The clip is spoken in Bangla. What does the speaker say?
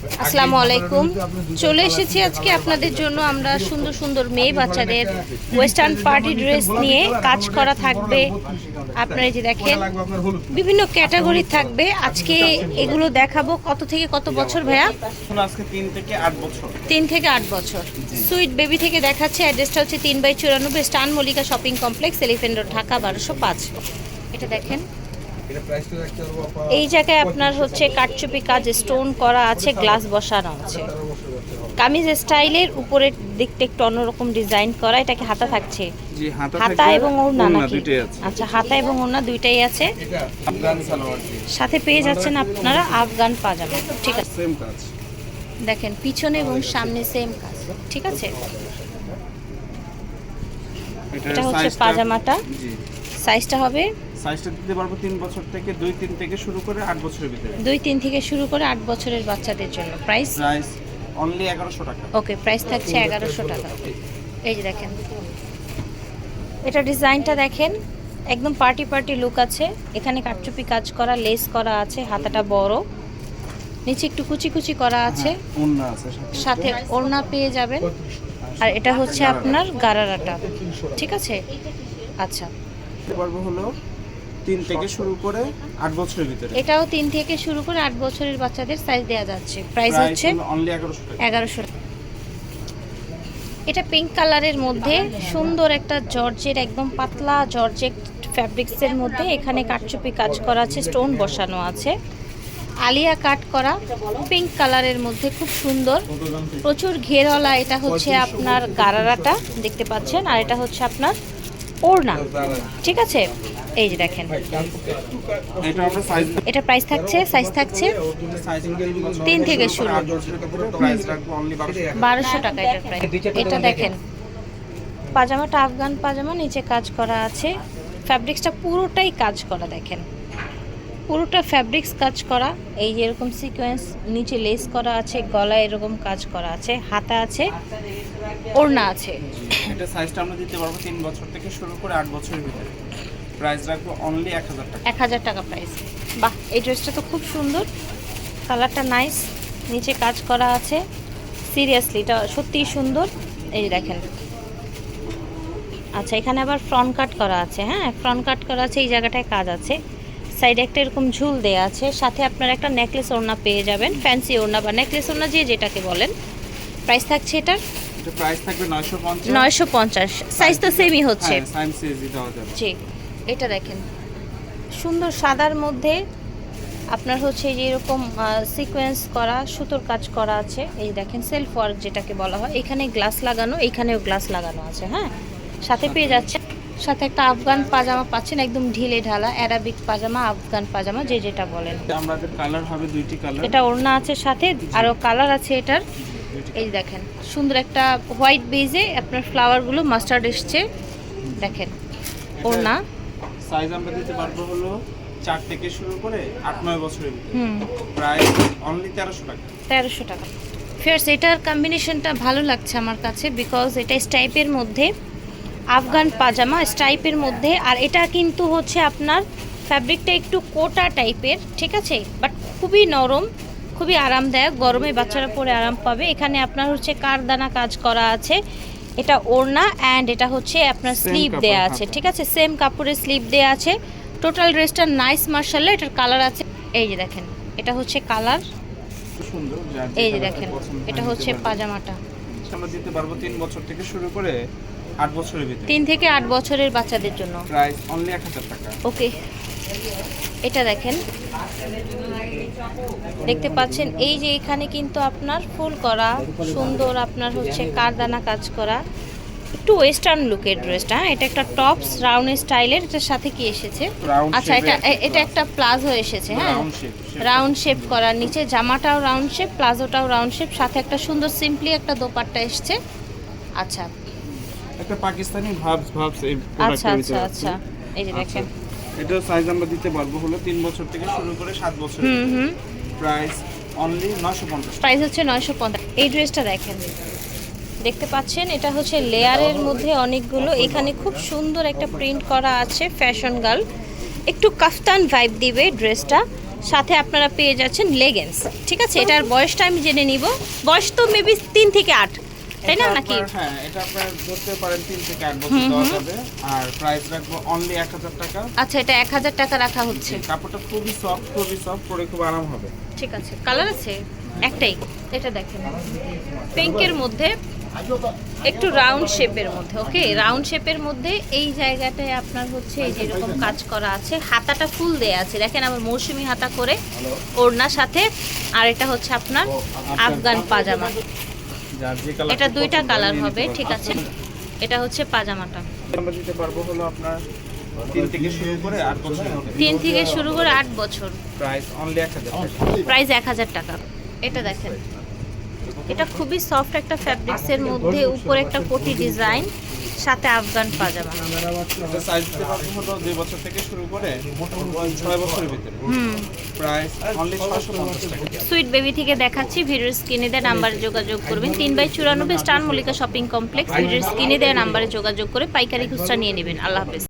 আসসালামু আলাইকুম। চলে এসেছি আজকে আপনাদের জন্য। আমরা সুন্দর সুন্দর মেয়ে বাচ্চাদের ওয়েস্টার্ন পার্টি ড্রেস নিয়ে কাজ করা থাকবে। আপনারা যে দেখেন, বিভিন্ন ক্যাটাগরি থাকবে। আজকে এগুলো দেখাবো কত থেকে কত বছর ভাইয়া? তিন থেকে আট বছর। সুইট বেবি থেকে দেখাচ্ছে। অ্যাড্রেসটা হচ্ছে তিন বাই চুরানব্বই স্টান Mallika shopping complex, Elephant Dhaka বারোশো পাঁচ। এটা দেখেন। এই জায়গায় আপনার হচ্ছে কাটচুপি কাজ স্টোন করা আছে গ্লাস বসানো আছে। কামিজ স্টাইলের উপরের দিকটা একটু অন্যরকম ডিজাইন করা এটাকে হাতা থাকছে? হাতা এবং ওড়না নাকি? দুইটাই আছে। আচ্ছা হাতা এবং ওড়না দুইটাই আছে। আফগান সালোয়ার জি সাথে পেয়ে যাচ্ছেন আপনারা আফগান পাজামা ঠিক আছে? সেম কাজ। দেখেন পিছনে এবং সামনে সেম কাজ ঠিক আছে? এটা হচ্ছে পাজামাটা। সাইজটা হবে সাইজটা দিতে পারব তিন বছর থেকে দুই তিন থেকে শুরু করে আট বছরের ভিতরে। দুই তিন থেকে শুরু করে আট বছরের বাচ্চাদের জন্য। প্রাইস প্রাইস অনলি এগারোশো টাকা। ওকে প্রাইস থাকছে এগারোশো টাকা। এই যে দেখেন। এটা ডিজাইনটা দেখেন একদম পার্টি পার্টি লুক আছে। এখানে কাটচুপি কাজ করা লেস করা আছে হাতাটা বড়। নিচে একটু কুচি কুচি করা আছে। সাথে। সাথে ওড়না পেয়ে যাবেন। আর এটা হচ্ছে আপনার গারারাটা। ঠিক আছে? আচ্ছা। হলো তিন থেকে শুরু করে। আট বছরের ভিতরে। এটাও তিন থেকে শুরু করে আট বছরের বাচ্চাদের সাইজ দেওয়া যাচ্ছে। প্রাইস হচ্ছে অনলি এগারোশো এগারোশো এটা পিঙ্ক কালারের মধ্যে সুন্দর একটা জর্জের একদম পাতলা জর্জেট ফ্যাব্রিক্সের মধ্যে এখানে কাটচুপি কাজ করা আছে স্টোন বসানো আছে। আলিয়া কাট করা পিঙ্ক কালারের মধ্যে খুব সুন্দর। প্রচুর ঘেরওয়ালা এটা হচ্ছে আপনার গারারাটা দেখতে পাচ্ছেন। আর এটা হচ্ছে আপনার ওড়না ঠিক আছে? এই যে দেখেন। এটা প্রাইস থাকছে সাইজ থাকছে তিন থেকে শুরু। বারোশো টাকা এটার প্রাইস এটা দেখেন। পাজামাটা আফগান পাজামা নিচে কাজ করা আছে। ফ্যাব্রিক্সটা পুরোটাই কাজ করা দেখেন। পুরোটা ফ্যাব্রিক্স কাজ করা এই যে এরকম সিকোয়েন্স নিচে লেস করা আছে গলায় এরকম কাজ করা আছে হাতা আছে ওড়না আছে। এটা সাইজটা আমরা দিতে পারব তিন বছর থেকে শুরু করে আট বছরের ভিতরে। প্রাইস রাখব অনলি এক হাজার টাকা। এক হাজার টাকা প্রাইস বাহ এই ড্রেসটা তো খুব সুন্দর। কালারটা নাইস নিচে কাজ করা আছে। সিরিয়াসলি এটা সত্যিই সুন্দর। এই দেখেন। আচ্ছা এখানে আবার ফ্রন্ট কাট করা আছে হ্যাঁ? ফ্রন্ট কাট করা আছে এই জায়গাটায় কাজ আছে। সাইডে একটা এরকম ঝুল দেয়া আছে সাথে আপনার একটা নেকলেস ওড়না পেয়ে যাবেন ফ্যান্সি ওড়না বা নেকলেস ওড়না যে যেটাকে বলেন। প্রাইস থাকছে এটার? এটা প্রাইস থাকবে নয়শো পঞ্চাশ। নয়শো পঞ্চাশ। সাইজ তো সেমই হচ্ছে। হ্যাঁ দেওয়া যাবে। জি এটা দেখেন। সুন্দর সাদার মধ্যে আপনার হচ্ছে যে এরকম সিকোয়েন্স করা সুতোর কাজ করা আছে। এই দেখেন সেলফ ওয়ার্ক যেটাকে বলা হয়। এখানে গ্লাস লাগানো এখানেও গ্লাস লাগানো আছে হ্যাঁ? সাথে পেয়ে যাচ্ছে সাথে একটা আফগান পাজামা পাচ্ছেন একদম ঢিলে ঢালা অ্যারাবিক পাজামা আফগান পাজামা যে যেটা বলেন। আমাদের কালার হবে দুইটি কালার এটা ওড়না আছে সাথে আরও কালার আছে এটার। এই দেখেন সুন্দর একটা হোয়াইট বেজে আপনার ফ্লাওয়ারগুলো মাস্টার্ড এসছে। দেখেন ওড়না। সাইজ আমরা দিতে পারব হলো চার থেকে শুরু করে আট নয় বছরের প্রাইস অনলি তেরোশো টাকা। তেরোশো টাকা। ফেয়ার্স এটার কম্বিনেশনটা ভালো লাগছে আমার কাছে বিকজ এটা স্টাইপের মধ্যে আফগান পাজামা স্টাইপের মধ্যে আর এটা কিন্তু হচ্ছে আপনার ফ্যাব্রিকটা একটু কোটা টাইপের ঠিক আছে? বাট খুবই নরম খুবই আরামদায়ক গরমে বাচ্চারা পরে আরাম পাবে। এখানে আপনার হচ্ছে কারদানা কাজ করা আছে এটা ওড়না অ্যান্ড এটা হচ্ছে আপনার স্লিভ দেয়া আছে ঠিক আছে? সেম কাপড়ের স্লিভ দেয়া আছে। টোটাল ড্রেসটা নাইস মার্শাল্লাহ এটার কালার আছে। এই যে দেখেন এটা হচ্ছে কালার এই যে দেখেন এটা হচ্ছে পাজামাটা। আমরা দিতে পারব তিন বছর থেকে শুরু করে আট বছরের ভিতরে? তিন থেকে আট বছরের বাচ্চাদের জন্য। প্রাইস অনলি এক হাজার টাকা। ওকে। এটা দেখেন। দেখতে পাচ্ছেন এই যে এখানে কিন্তু আপনার ফুল করা সুন্দর আপনার হচ্ছে কারদানা কাজ করা। একটু ওয়েস্টার্ন লুকের ড্রেসটা হ্যাঁ? এটা একটা টপস রাউন্ড স্টাইলের এটার সাথে কি এসেছে? আচ্ছা এটা এটা একটা প্লাজো এসেছে হ্যাঁ? রাউন্ড শেপ রাউন্ড শেপ করা নিচে জামাটাও রাউন্ড শেপ প্লাজোটাও রাউন্ড শেপ সাথে একটা সুন্দর সিম্পলি একটা দোপাট্টা এসছে। আচ্ছা একটা পাকিস্তানি ভাবস ভাবস এই আচ্ছা আচ্ছা আচ্ছা। এই যে দেখেন। এটা সাইজ আমরা দিতে পারব হলো তিন বছর থেকে শুরু করে সাত বছর হুম হুম। প্রাইস অনলি নশো পঞ্চাশ প্রাইস হচ্ছে নয়শো পঞ্চাশ। এই ড্রেসটা দেখেন। দেখতে পাচ্ছেন এটা হচ্ছে লেয়ারের মধ্যে অনেকগুলো। এখানে খুব সুন্দর একটা প্রিন্ট করা আছে ফ্যাশন গার্ল একটু কাফতান ভাইব দিবে ড্রেসটা সাথে আপনারা পেয়ে যাচ্ছেন লেগেন্স ঠিক আছে? এটার বয়সটা আমি জেনে নিব। বয়স তো মেবি তিন থেকে আট। তাই না নাকি? হ্যাঁ এটা আপনার ধরতে পারেন তিন থেকে এক বছর দেওয়া যাবে। আর প্রাইস রাখব অনলি এক হাজার টাকা। আচ্ছা এটা এক হাজার টাকা রাখা হচ্ছে। কাপড়টা খুবই সফট খুবই সফট পরে খুব আরাম হবে। ঠিক আছে কালার আছে? একটাই এটা দেখেন। পিঙ্কের মধ্যে একটু রাউন্ড শেপের মধ্যে ওকে রাউন্ড শেপের মধ্যে এই জায়গাটায় আপনার হচ্ছে এই যেরকম কাজ করা আছে। হাতাটা ফুল দেয়া আছে। দেখেন আমার মৌসুমি হাতা করে ওড়নার সাথে আর এটা হচ্ছে আপনার আফগান পাজামা। এটা দুইটা কালার হবে ঠিক আছে। এটা হচ্ছে পাজামাটা। আমরা দিতে পারব হলো আপনার তিন থেকে শুরু করে আট বছর। তিন থেকে শুরু করে আট বছর। প্রাইস অনলি এক হাজার টাকা। প্রাইস এক হাজার টাকা। এটা দেখেন। এটা খুবই সফট একটা ফ্যাব্রিক্সের মধ্যে উপরে একটা কোটি ডিজাইন সাথে আফগান পাজামা। সাইজ দিতে পারব হলো দুই বছর থেকে শুরু করে ছয় বছরের ভিতরে। হুম। সুইট বেবি থেকে দেখাচ্ছি ভিডিওর স্ক্রিনে দেওয়া নাম্বারে যোগাযোগ করবেন। তিন বাই চুরানব্বই স্টার মল্লিকা শপিং কমপ্লেক্স ভিডিওর স্ক্রিনে দেওয়া নাম্বারে যোগাযোগ করে পাইকারি খুচরা নিয়ে নেবেন। আল্লাহ হাফেজ।